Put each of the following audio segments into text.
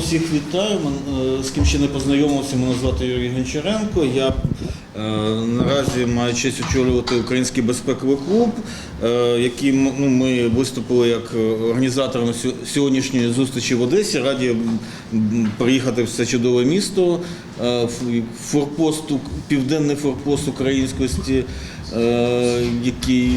всіх вітаю. Е, З ким ще не познайомився, мене звати Юрій Гончаренко. Я е, наразі маю честь очолювати Український безпековий клуб, е, який м- ну, ми виступили як організаторами сьогоднішньої зустрічі в Одесі. Раді приїхати в це чудове місто, форпост, південний форпост українськості, який.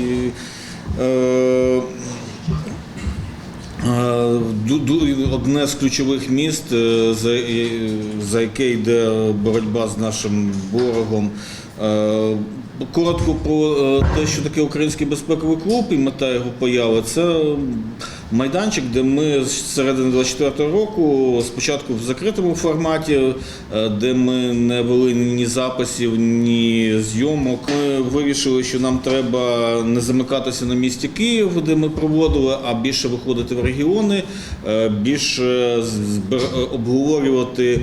Одне з ключових міст, е, за, е, за яке йде боротьба з нашим ворогом. Е, Коротко про те, що таке Український безпековий клуб і мета його появи. Це майданчик, де ми з середини 24-го року спочатку в закритому форматі, е, де ми не вели ні записів, ні зйомок. Ми вирішили, що нам треба не замикатися на місті Київ, де ми проводили, а більше виходити в регіони, е, більше збир- обговорювати.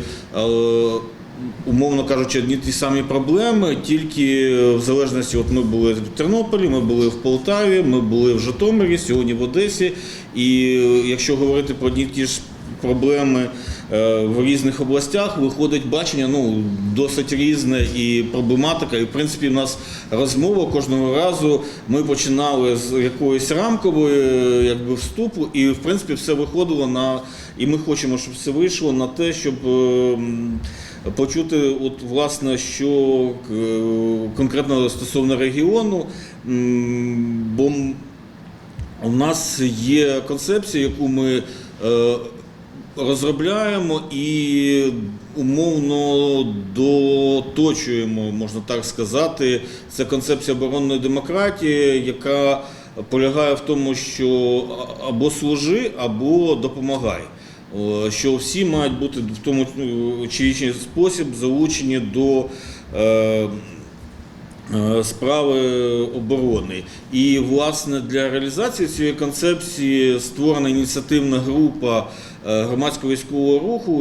Е, Умовно кажучи, одні ті самі проблеми, тільки в залежності, от ми були в Тернополі, ми були в Полтаві, ми були в Житомирі, сьогодні в Одесі. І е, якщо говорити про одні ті ж проблеми е, в різних областях, виходить бачення ну, досить різне і проблематика. І в принципі, в нас розмова кожного разу. Ми починали з якоїсь рамкової е, якби, вступу, і в принципі все виходило на. І ми хочемо, щоб все вийшло на те, щоб. Почути, от власне, що е, конкретно стосовно регіону, бо у нас є концепція, яку ми е, розробляємо і умовно доточуємо, можна так сказати. Це концепція оборонної демократії, яка полягає в тому, що або служи, або допомагай. О, Що всі мають бути в тому ну, чи інший спосіб залучені до. Е, е, справи оборони. І власне для реалізації цієї концепції створена ініціативна група е, громадського військового руху,